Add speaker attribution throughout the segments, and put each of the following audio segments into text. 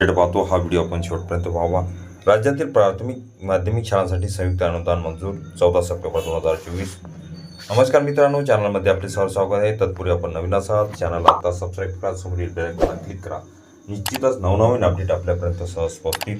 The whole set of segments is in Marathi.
Speaker 1: थेट पाहतो हा व्हिडिओ आपण शेवटपर्यंत व्हावा राज्यातील प्राथमिक माध्यमिक शाळांसाठी संयुक्त अनुदान मंजूर चौदा सप्टेंबर दोन हजार चोवीस. नमस्कार मित्रांनो चॅनलमध्ये आपले सर स्वागत आहे. तत्पूर्वी आपण नवीन असाल चॅनल आता सबस्क्राईब करा समोरील बेल क्लिक करा. निश्चितच नवनवीन अपडेट आपल्यापर्यंत सहज पोहोचतील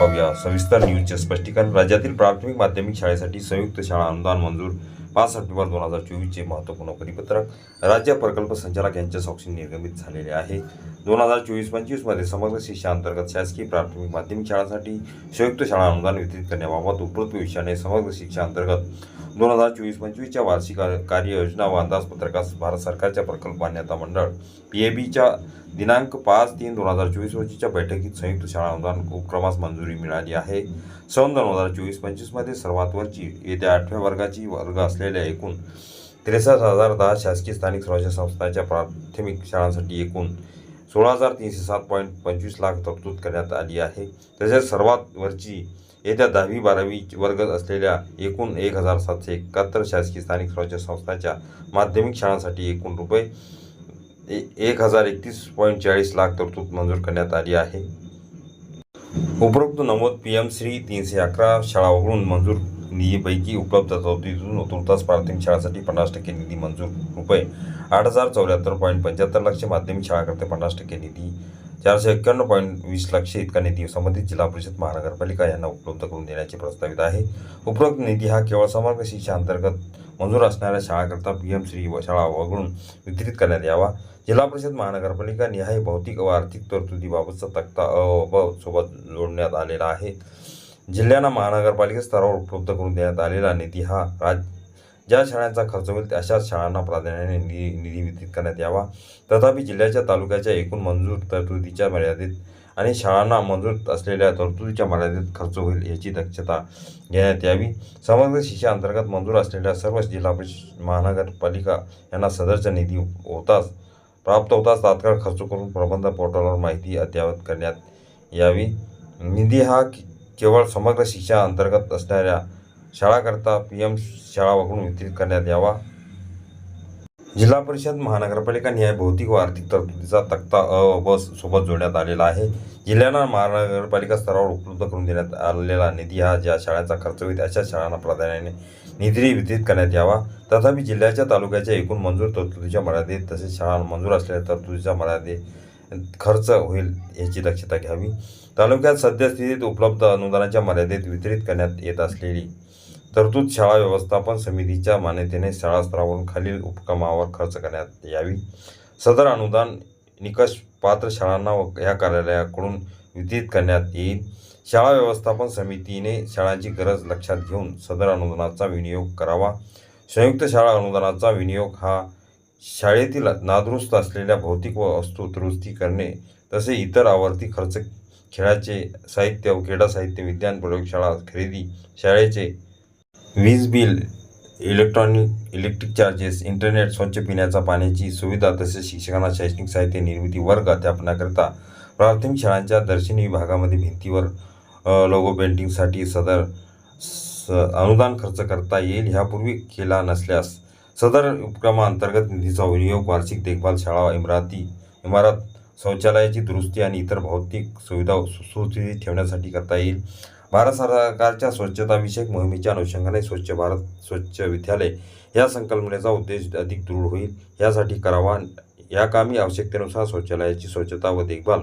Speaker 1: पाहूया सविस्तर न्यूजचे स्पष्टीकरण. राज्यातील प्राथमिक माध्यमिक शाळेसाठी संयुक्त शाळा अनुदान मंजूर. पाच सप्टेंबर दोन हजार चोवीसचे महत्त्वपूर्ण परिपत्रक राज्य प्रकल्प संचालक यांच्या साक्षी निर्गमित झालेले आहे. दोन हजार चोवीस पंचवीसमध्ये समग्र शिक्षाअंतर्गत शासकीय प्राथमिक माध्यमिक शाळांसाठी संयुक्त शाळा अनुदान वितरित करण्याबाबत उपकृत विषयाने समग्र शिक्षाअंतर्गत दोन हजार चोवीस पंचवीसच्या वार्षिक कार्ययोजना व अंदाजपत्रकास भारत सरकारच्या प्रकल्प मान्यता मंडळ पी ए बीच्या दिनांक पाच तीन दोन हजार चोवीस रोजीच्या बैठकीत संयुक्त शाळा अनुदान उपक्रमास मंजुरी मिळाली आहे. सन दोन हजार चोवीस पंचवीसमध्ये सर्वात वरची येत्या आठव्या वर्गाची वर्ग असलेल्या एकूण त्रेसष्ट हजार दहा शासकीय स्थानिक स्वराज्य संस्थांच्या प्राथमिक शाळांसाठी एकूण सोळा हजार तीनशे सात पॉईंट पंचवीस लाख तरतूद करण्यात आली आहे. तसेच सर्वात वरची येत्या दहावी बारावी वर्ग असलेल्या एकूण एक हजार सातशे एकाहत्तर शासकीय स्थानिक स्वराज्य संस्थांच्या माध्यमिक शाळांसाठी एकूण रुपये ए- एक हजार एकतीस पॉईंट चाळीस लाख तरतूद मंजूर करण्यात आली आहे. उपरोक्त नमूद पी एम श्री तीनशे अकरा शाळा वगळून मंजूर निधीपैकी उपलब्ध चौथीतून तुर्तास प्राथमिक शाळांसाठी पन्नास टक्के निधी मंजूर रुपये आठ हजार चौऱ्याहत्तर पॉईंट पंच्याहत्तर लक्ष माध्यमिक शाळाकरता पन्नास टक्के निधी चारशे एक्क्याण्णव पॉईंट वीस लक्ष इतका निधी संबंधित जिल्हा परिषद महानगरपालिका यांना उपलब्ध करून देण्याचे प्रस्तावित आहे. उपरोक्त निधी हा केवळ समग्र शिक्षा अंतर्गत मंजूर असणाऱ्या शाळाकरता पी एम श्री व शाळा वगळून वितरित करण्यात यावा. जिल्हा परिषद महानगरपालिका निहाय भौतिक व आर्थिक तरतुदीबाबतचा तक्ता अ ब सोबत जोडण्यात आलेला आहे. जिल्ह्यांना महानगरपालिका स्तरावर उपलब्ध करून देण्यात आलेला निधी हा राज ज्या शाळांचा खर्च होईल अशाच शाळांना प्राधान्याने निधी निधी वितरित करण्यात यावा. तथापि जिल्ह्याच्या तालुक्याच्या एकूण मंजूर तरतुदीच्या मर्यादित आणि शाळांना मंजूर असलेल्या तरतुदीच्या मर्यादेत खर्च होईल याची दक्षता घेण्यात यावी. समग्र शिक्षा अंतर्गत मंजूर असलेल्या सर्व जिल्हा परिषद महानगरपालिका यांना सदरचा निधी होताच प्राप्त होताच तात्काळ खर्च करून प्रबंध पोर्टलवर माहिती अद्ययावत करण्यात यावी. निधी हा केवळ समग्र शिक्षा अंतर्गत असणाऱ्या शाळाकरता पी एम शाळा वगळून वितरित करण्यात यावा. जिल्हा परिषद महानगरपालिका निहाय भौतिक व आर्थिक तरतुदीचा तक्ता अ व सोबत जोडण्यात आलेला आहे. जिल्ह्यांना महानगरपालिका स्तरावर उपलब्ध करून देण्यात आलेला निधी हा ज्या शाळांचा खर्च होईल अशा शाळांना प्राधान्याने निधी वितरित करण्यात यावा. तथापि जिल्ह्याच्या तालुक्याच्या एकूण मंजूर तरतुदीच्या मर्यादेत तसेच शाळा मंजूर असलेल्या तरतुदीच्या मर्यादेत खर्च होईल याची दक्षता घ्यावी. तालुक्यात सद्यस्थितीत उपलब्ध अनुदानाच्या मर्यादेत वितरित करण्यात येत असलेली तरतूद शाळा व्यवस्थापन समितीच्या मान्यतेने शाळा स्तरावरून खालील उपक्रमावर खर्च करण्यात यावी. सदर अनुदान निकष पात्र शाळांना व ह्या कार्यालयाकडून वितरित करण्यात येईल. शाळा व्यवस्थापन समितीने शाळांची गरज लक्षात घेऊन सदर अनुदानाचा विनियोग करावा. संयुक्त शाळा अनुदानाचा विनियोग हा शाळेतील नादुरुस्त असलेल्या भौतिक व वस्तू दुरुस्ती करणे तसे इतर आवर्ती खर्च खेळाचे साहित्य व क्रीडा साहित्य विज्ञान प्रयोगशाळा खरेदी शाळेचे वीज bill electronic electric charges internet स्वच्छ पिण्याचा पाण्याची सुविधा तसेच शिक्षकांना शैक्षणिक साहित्य निर्मिती वर्ग अध्यापनाकरिता प्राथमिक शाळांच्या दर्शनी विभागामध्ये भिंतीवर लोगो पेंटिंगसाठी सदर स अनुदान खर्च करता येईल. ह्यापूर्वी केला नसल्यास सदर उपक्रमाअंतर्गत निधीचा विनियोग वार्षिक देखभाल शाळा इमारती इमारत शौचालयाची दुरुस्ती आणि इतर भौतिक सुविधा सुस्थितीत ठेवण्यासाठी करता येईल. भारत सरकारच्या स्वच्छताविषयक मोहिमेच्या अनुषंगाने स्वच्छ भारत स्वच्छ विद्यालय या संकल्पनेचा उद्देश अधिक दृढ होईल. यासाठी करावा या कामी आवश्यकतेनुसार शौचालयाची स्वच्छता व देखभाल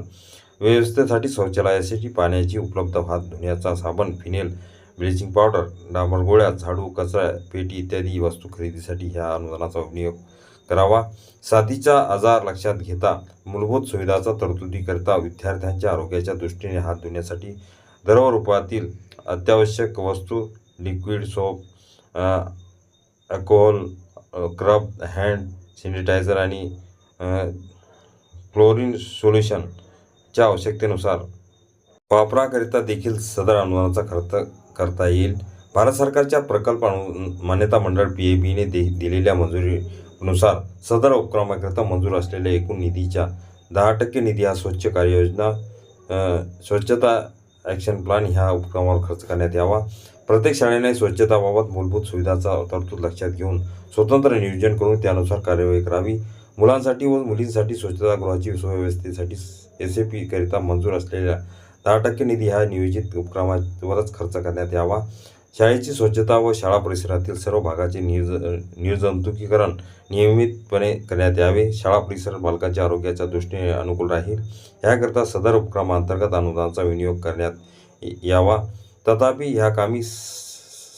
Speaker 1: व्यवस्थेसाठी शौचालयासाठी पाण्याची उपलब्ध हात धुण्याचा साबण फिनेल ब्लिचिंग पावडर डांबर गोळ्या झाडू कचरा पेटी इत्यादी वस्तू खरेदीसाठी ह्या अनुदानाचा विनियोग करावा. साथीचा आजार लक्षात घेता मूलभूत सुविधाचा तरतुदीकरता विद्यार्थ्यांच्या आरोग्याच्या दृष्टीने हात धुण्यासाठी द्रवरूपातील अत्यावश्यक वस्तू liquid soap alcohol scrub hand sanitiser आणि क्लोरीन सोल्युशनच्या आवश्यकतेनुसार वापराकरिता देखील सदर अनुदानाचा खर्च करता येईल. भारत सरकारच्या प्रकल्प अनु मान्यता मंडळ पी ए बीने दे दिलेल्या मंजुरीनुसार सदर उपक्रमाकरिता मंजूर असलेल्या एकूण निधीच्या दहा टक्के निधी हा स्वच्छ कार्ययोजना स्वच्छता ॲक्शन प्लॅन ह्या उपक्रमावर खर्च करण्यात यावा. प्रत्येक शाळेने स्वच्छताबाबत मूलभूत सुविधाचा तरतूद लक्षात घेऊन स्वतंत्र नियोजन करून त्यानुसार कार्यवाही करावी. मुलांसाठी व मुलींसाठी स्वच्छतागृहाची सुव्यवस्थेसाठी एस ए पीकरिता मंजूर असलेल्या दहा टक्के निधी हा नियोजित उपक्रमावरच खर्च करण्यात यावा. शाळेची स्वच्छता व शाळा परिसरातील सर्व भागाचे निर्ज निर्जंतुकीकरण नियमितपणे करण्यात यावे. शाळा परिसर बालकांच्या आरोग्याच्या दृष्टीने अनुकूल राहील. याकरिता सदर उपक्रमांतर्गत अनुदानाचा विनियोग करण्यात यावा. तथापि ह्या कामी स-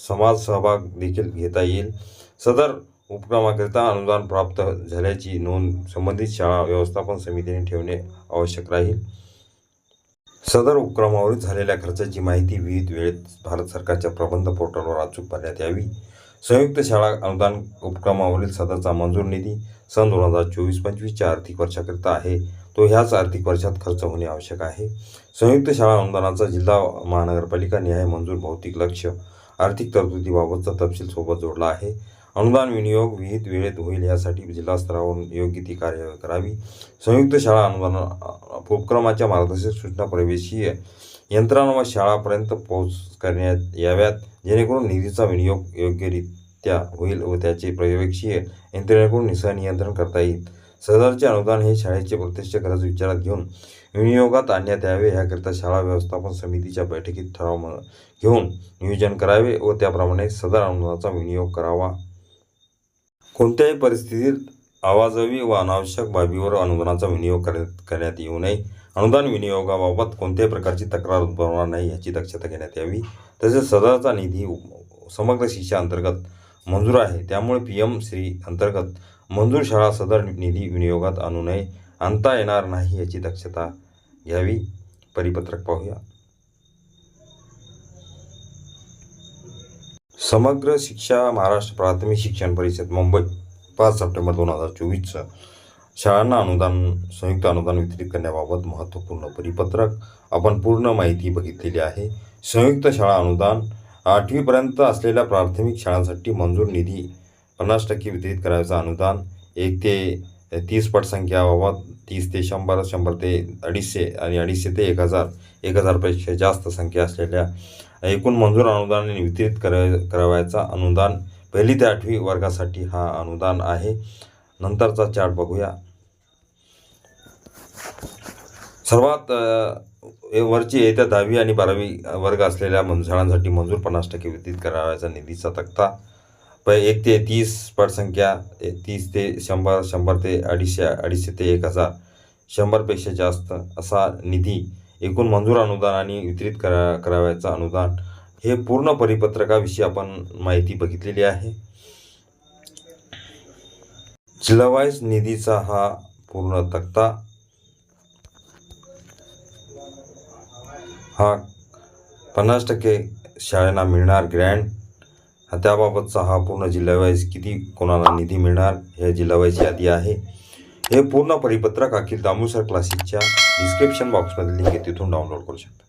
Speaker 1: समाज सहभाग देखील घेता येईल. सदर उपक्रमाकरिता अनुदान प्राप्त झाल्याची नोंद संबंधित शाळा व्यवस्थापन समितीने ठेवणे आवश्यक राहील. सदर उपक्रमावरील झालेल्या खर्चाची माहिती विविध वेळेत भारत सरकारच्या प्रबंध पोर्टलवर अचूक भरण्यात यावी. संयुक्त शाळा अनुदान उपक्रमावरील सदरचा मंजूर निधी सन दोन हजार चोवीस पंचवीसच्या आर्थिक वर्षाकरिता आहे. तो ह्याच आर्थिक वर्षात खर्च होणे आवश्यक आहे. संयुक्त शाळा अनुदानाचा जिल्हा महानगरपालिका निहाय मंजूर भौतिक लक्ष आर्थिक तरतुदीबाबतचा तपशील सोबत जोडला आहे. अनुदान विनियोग विहित वेळेत होईल यासाठी जिल्हा स्तरावरून योग्य ती कार्य करावी. संयुक्त शाळा अनुदान उपक्रमाच्या मार्गदर्शक सूचना प्रवेशीय यंत्रणा व शाळापर्यंत पोहोच करण्यात याव्यात. जेणेकरून निधीचा विनियोग योग्यरित्या होईल व त्याचे प्रयोगशीय यंत्रणेकडून नियंत्रण करता येईल. सदरचे अनुदान हे शाळेचे प्रत्यक्ष गरज विचारात घेऊन विनियोगात आणण्यात यावे याकरिता शाळा व्यवस्थापन समितीच्या बैठकीत ठराव घेऊन नियोजन करावे व त्याप्रमाणे सदर अनुदानाचा विनियोग करावा. कोणत्याही परिस्थितीत आवाजवी व अनावश्यक बाबीवर अनुदानाचा विनियोग करण्यात करण्यात येऊ नये. अनुदान विनियोगाबाबत कोणत्याही प्रकारची तक्रार उद्भवणार नाही याची दक्षता घेण्यात यावी. तसेच सदरचा निधी समग्र शिक्षा अंतर्गत मंजूर आहे. त्यामुळे पी एम श्री अंतर्गत मंजूर शाळा सदर निधी विनियोगात आणू नये. आणता येणार नाही याची दक्षता घ्यावी. परिपत्रक पाहूया. समग्र शिक्षा महाराष्ट्र प्राथमिक शिक्षण परिषद मुंबई. पाच सप्टेंबर दोन हजार चोवीसचं शाळांना अनुदान संयुक्त अनुदान वितरित करण्याबाबत महत्त्वपूर्ण परिपत्रक आपण पूर्ण माहिती बघितलेली आहे. संयुक्त शाळा अनुदान आठवीपर्यंत असलेल्या प्राथमिक शाळांसाठी मंजूर निधी पन्नास टक्के वितरित करायचं अनुदान एक ते तीस पटसंख्याबाबत तीस ते शंभर शंभर ते अडीचशे आणि अडीचशे ते एक हजार एक हजारपेक्षा जास्त संख्या असलेल्या एकूण मंजूर अनुदानाने वितरित कर करावयाचा अनुदान पहिली ते आठवी वर्गासाठी हा अनुदान आहे. नंतरचा चार्ट बघूया. सर्वात वरची येत्या दहावी आणि बारावी वर्ग असलेल्या मंजूर शाळांसाठी मंजूर पन्नास टक्के वितरित करावयाचा निधीचा तक्ता प एक ते तीस पटसंख्या ए- तीस ते शंभर शंभर ते अडीचशे अडीचशे ते एक हजार शंभरपेक्षा जास्त असा निधी एकूण मंजूर अनुदान आणि वितरित करा करावयाचा अनुदान हे पूर्ण परिपत्रकाविषयी आपण माहिती बघितलेली आहे. जिल्हावाईज निधीचा हा पूर्ण तक्ता हा पन्नास टक्के शाळांना मिळणार ग्रँड त्याबाबतचा हा पूर्ण जिल्हावाईज किती कोणाला निधी मिळणार हे जिल्हावाईज यादी आहे. हे पूर्ण परिपत्रक अखिल दामोसर क्लासिकच्या डिस्क्रिप्शन बॉक्समध्ये लिंक आहे तिथून डाउनलोड करू शकता.